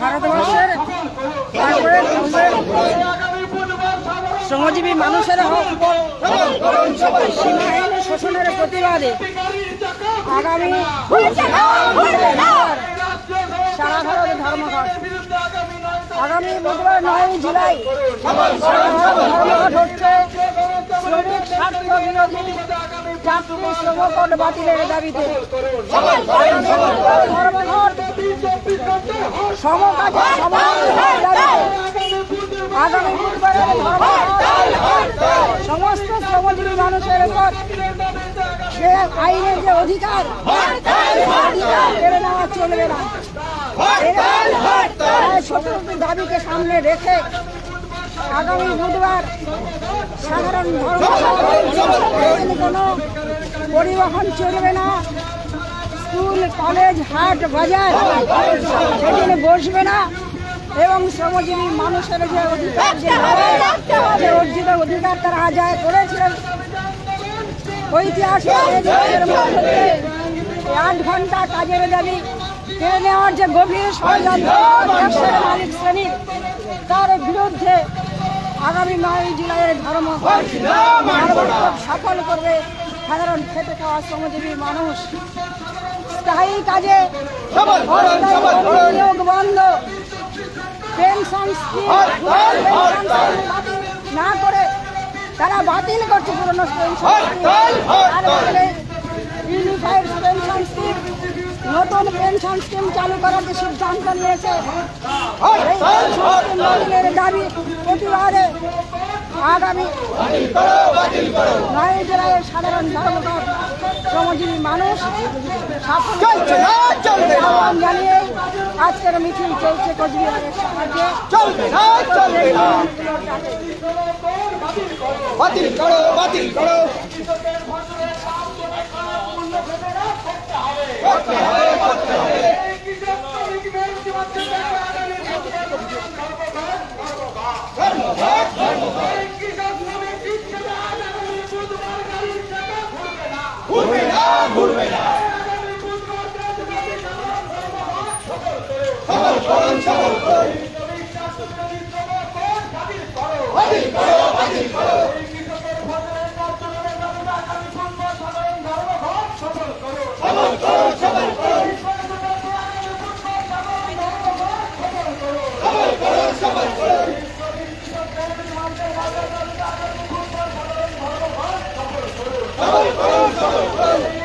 ভারতবর্ষের শ্রমজীবী মানুষের সীমাহীন শোষণের প্রতিবাদে আগামী সারা ভারত ধর্মঘট। আগামী বুধবার নয় জুলাই হচ্ছে বাতিলের দাবিতে সমস্ত শ্রমজীবী মানুষের উপর সে আইনের যে অধিকার চলবে না দাবিকে সামনে রেখে আগামী বুধবার সাধারণ কোনো পরিবহন চলবে না, স্কুল, কলেজ, হাট, বাজার সেদিনে বসবে না এবং শ্রমজীবী মানুষের যে অধিকার, যে অর্জিত অধিকার তারা আদায় করেছিলেন ঐতিহাসিক আট ঘণ্টা কাজের দাবি। কেড়ে নেওয়ার যে গভীর ষড়যন্ত্র ব্যবসার মালিক শ্রেণির তার বিরুদ্ধে আগামী নয় জুলাইয়ের ধর্ম সফল করবে সাধারণ খেটে খাওয়া শ্রমজীবী মানুষ। স্থায়ী কাজে নিয়োগ বন্ধ। পেনশন না করে তারা বাতিল করছে পুরনো পেনশন ইউনিফাইড পেনশন নতুন পেনশন স্কিম চালু করার যে সিদ্ধান্ত নিয়েছে এই পেনশন স্কিম বাতিলের দাবি প্রতিবাদে আগামী নয় জেলায় সাধারণ ধর্মঘট শ্রমজীবী মানুষ আহ্বান জানিয়ে আজকের মিছিল চলছে কোচবিহারের বাতিল করো বাতিল করো। ঘুরবে না সবল করুন সবল করুন বাতিল করো বাতিল করো করুন সবল করুন সবল করুন সবল করুন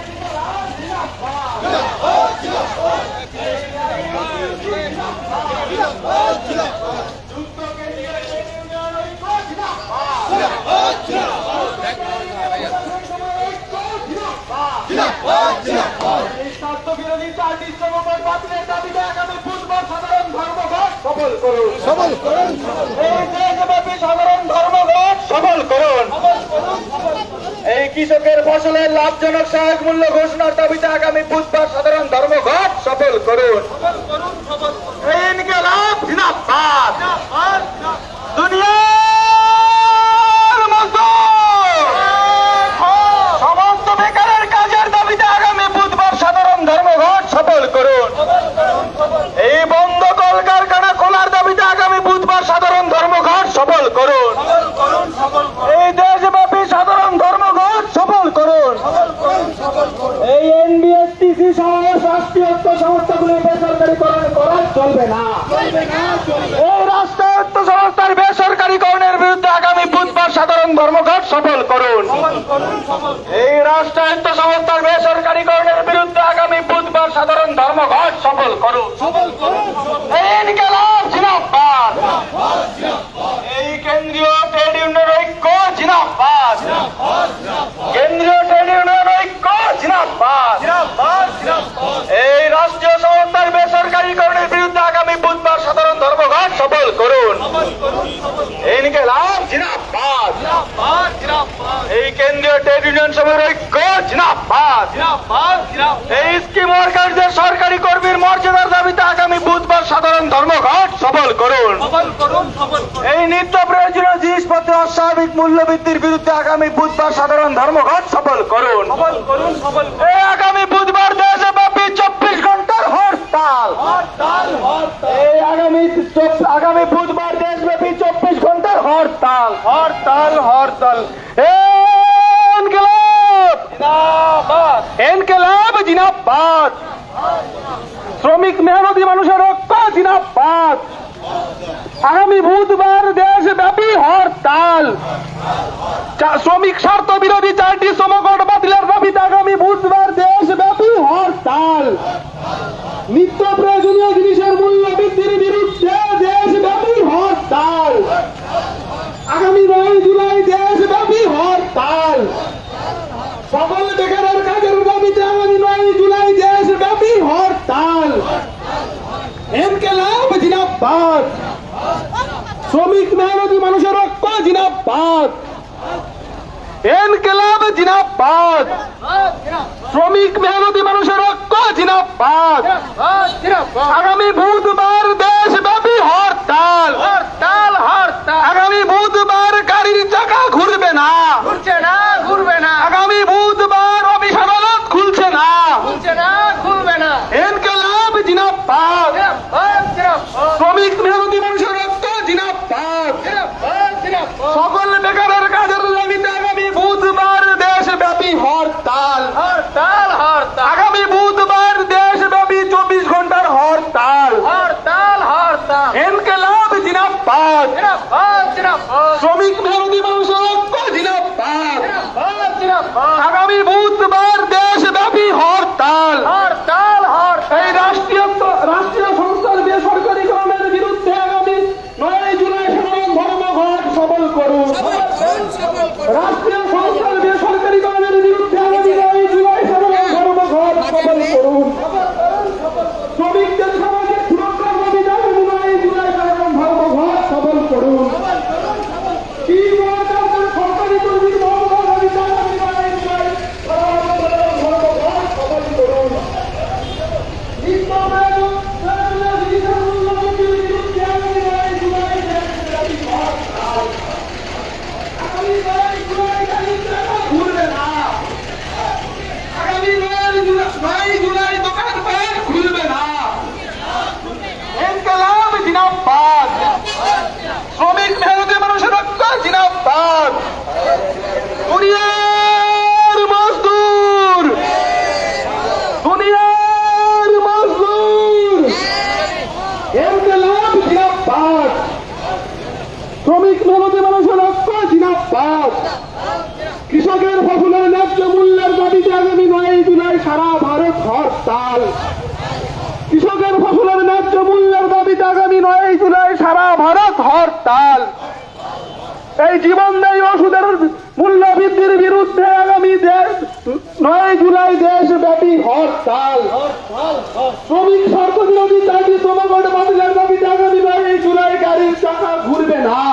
স্বার্থবিরোধী বাতিলের দাবিতে আগামী ধর্মঘট, সবল করুন। এই কৃষকের ফসলের লাভজনক সহায়ক মূল্য ঘোষণার দাবিতে আগামী বুধবার সাধারণ ধর্মঘট সফল করুন ইনকিলাব জিন্দাবাদ দুনিয়ার মজদুর সমস্ত বেকারের কাজের দাবিতে আগামী বুধবার সাধারণ ধর্মঘট সফল করুন এই বন্ধ কলকারখানা খোলার দাবিতে আগামী বুধবার সাধারণ ধর্মঘট সফল করুন এই দেশব্যাপী সাধারণ ধর্মঘট সফল করুন এই এনবিএসটিসি সহ রাষ্ট্রীয়ত্ব সংস্থাগুলি বেসরকারীকরণ করা চলবে না এই রাষ্ট্রায়ত্ত সংস্থার বেসরকারীকরণের বিরুদ্ধে আগামী বুধবার সাধারণ ধর্মঘট সফল করুন এই রাষ্ট্রায়ত্ত সংস্থার বেসরকারীকরণের বিরুদ্ধে আগামী বুধবার সাধারণ ধর্মঘট সফল করুন এই ইনকিলাব জিন্দাবাদ এই কেন্দ্রীয় ট্রেড ইউনিয়ন ঐক্য জিন্দাবাদ কেন্দ্রীয় ট্রেড ইউনিয়ন ঐক্য জিন্দাবাদ এই রাষ্ট্রীয় সংস্থার বেসরকারীকরণের বিরুদ্ধে আগামী বুধবার সাধারণ ধর্মঘট সফল করুন ইনকিলাব জিন্দাবাদ এই কেন্দ্রীয় ট্রেড ইউনিয়ন সভার ঐক্য জিন্দাবাদ এই স্কিম ওয়ার্কারদের সরকারি কর্মীর মর্যাদার দাবিতে আগামী বুধবার সাধারণ ধর্মঘট সফল করুন। এই নিত্য প্রয়োজনীয় জিনিসপত্র অস্বাভাবিক মূল্য বৃদ্ধির বিরুদ্ধে আগামী বুধবার সাধারণ ধর্মঘট সফল করুন। এই আগামী বুধবার দেশব্যাপী চব্বিশ ঘণ্টার হরতাল। হরতাল হরতাল। এই আগামী আগামী বুধবার দেশব্যাপী চব্বিশ ঘণ্টার হরতাল। হরতাল হরতাল। ইনকিলাব। জিনাবাদ শ্রমিক মেহনতি মানুষের জিনাবাদ আগামী বুধবার দেশব্যাপী হরতাল। শ্রমিক স্বার্থ বিরোধী চারটি শ্রমকট বাতিলের দাবিতে আগামী বুধবার দেশব্যাপী হরতাল। নিত্য প্রয়োজনীয় জিনিসের মূল্য বৃদ্ধির বিরুদ্ধে দেশব্যাপী হরতাল। আগামী নয় জুলাই দেশব্যাপী হরতাল। সকল বেকারের কাজের দাবিতে আগামী নয় জুলাই দেশব্যাপী হরতাল। এনকেলাব জিনাবাদ শ্রমিক মেহনতি মানুষের ঐক্য জিনাবাদ এনকেলাব জিনাবাদ শ্রমিক মেহনতি মানুষের ঐক্য জিনাবাদ আগামী বুধবার দেশব্যাপী হরতাল। হরতাল হরতাল। আগামী বুধবার গাড়ির চাকা ঘুরবে না ঘুরছে না ঘুরবে না আগামী বুধবার অফিস আদালত খুলছে না ঘুরছে না ঘুরবে না এনকেলাব জিনাবাদ জিন্দাবাদ জিন্দাবাদ শ্রমিক মেহনতি মানুষের রক্ত জিনাবাদ জিন্দাবাদ জিন্দাবাদ সকল বেকারের কাজের দাবিতে আগামী বুধবার দেশব্যাপী হরতাল হরতাল হরতাল আগামী বুধবার দেশব্যাপী চব্বিশ ঘণ্টার হরতাল হরতাল হরতাল এনকেলাব জিনাবাদ জিন্দাবাদ জিন্দাবাদ শ্রমিক মানুষের জিন্দাবাদ জিন্দাবাদ আগামী বুধবার দেশব্যাপী হরতাল। হরতাল এই রাষ্ট্রীয় রাষ্ট্রীয় সংস্থার বেসরকারীকরণের বিরুদ্ধে আগামী নয় জুলাই সাধারণ ধর্মঘট করুন। রাষ্ট্রীয় সংস্থার বেসরকারীকরণের বিরুদ্ধে আগামী নয় জুলাই সাধারণ ধর্মঘট করুন। শ্রমিকদের সামাজিক সুরক্ষার দাবিতে আগামী নয় জুলাই সাধারণ ধর্মঘট সফল করুন কি ওয়ার্কারদের সরকারি কর্মীর মহোদয় দাবিতে আগামী নয় জুলাই সাধারণ ধর্মঘট সফল করুন শ্রমিক মেহনতি মানুষের রক্ত জিনাবাদ দুনিয়ার মজদুর দুনিয়ার মজদুর ইনকলাব জিনাবাদ শ্রমিক মেহনতি মানুষের রক্ত জিনাবাদ কৃষকের ফসলের ন্যায্য মূল্যের দাবিতে আগামী নয় জুলাই সারা ভারত হরতাল কৃষকের ফসলের ন্যায্য মূল্যের দাবিতে আগামী নয় জুলাই সারা ভারত হরতাল এই জীবনদায়ী ওষুধের মূল্য বৃদ্ধির বিরুদ্ধে আগামী দেশ নয় জুলাই দেশব্যাপী হরতাল। শ্রমিক স্বার্থ বিরোধী দাবি তোমাগড় বাতিলের দাবিতে আগামী নয় জুলাই গাড়ির চাকা ঘুরবে না।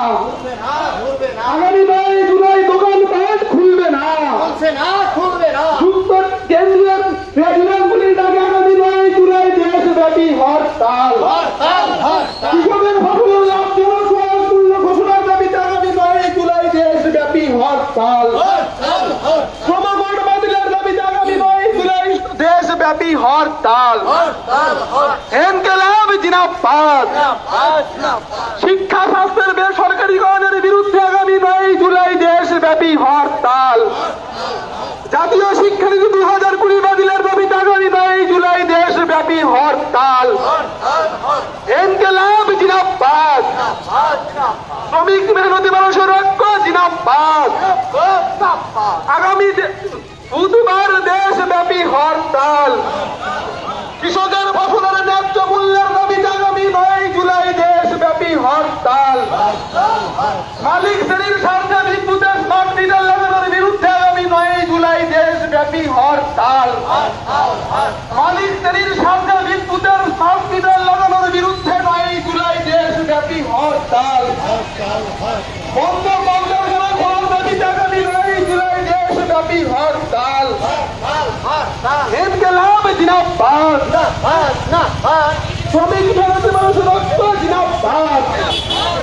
আগামী নয় জুলাই দোকান পাট খুলবে না খুলছে না খুলবে না যুক্ত কেন্দ্রীয় রেজিমেন্টগুলির ডাকে আগামী নয় জুলাই দেশব্যাপী হরতাল হরতাল হরতাল কৃষকের ফসলের লাভ জনক সহায়ক মূল্য ঘোষণার দাবিতে আগামী নয় জুলাই দেশব্যাপী হরতাল হরতাল হরতাল শ্রমকট বাতিলের দাবিতে আগামী নয় জুলাই দেশব্যাপী হরতাল এনকেলাব জিন্দাবাদ শিক্ষা স্বাস্থ্যের বেসরকারীকরণের বিরুদ্ধে আগামী নয় জুলাই দেশব্যাপী হরতাল জাতীয় শিক্ষানীতি দুই হাজার কুড়ি বাতিলের দাবিতে আগামী নয় জুলাই দেশব্যাপী হরতাল এনকেলাব জিনাবাদ শ্রমিক মেহনতি মানুষের ঐক্য জিনাবাদ আগামী দে- বুধবার দেশব্যাপী হরতাল। কৃষকের ফসলের ন্যায্য মূল্যের দাবিতে আগামী নয় জুলাই দেশব্যাপী হরতাল। মালিক শ্রেণির স্বার্থে বিদ্যুতের স্মার্ট মিটার লাগানোর বিরুদ্ধে আগামী নয় জুলাই দেশব্যাপী হরতাল। মালিক শ্রেণির স্বার্থে বিদ্যুতের স্মার্ট মিটার লাগানোর বিরুদ্ধে নয় জুলাই দেশব্যাপী হরতাল বন্ধ কলকারখানা খোলার দাবিতে আগামী নয় জুলাই দেশব্যাপী হরতাল ইনকলাব জিনাবাদ শ্রমিক মেহনতি মানুষের রক্ত দুনিয়া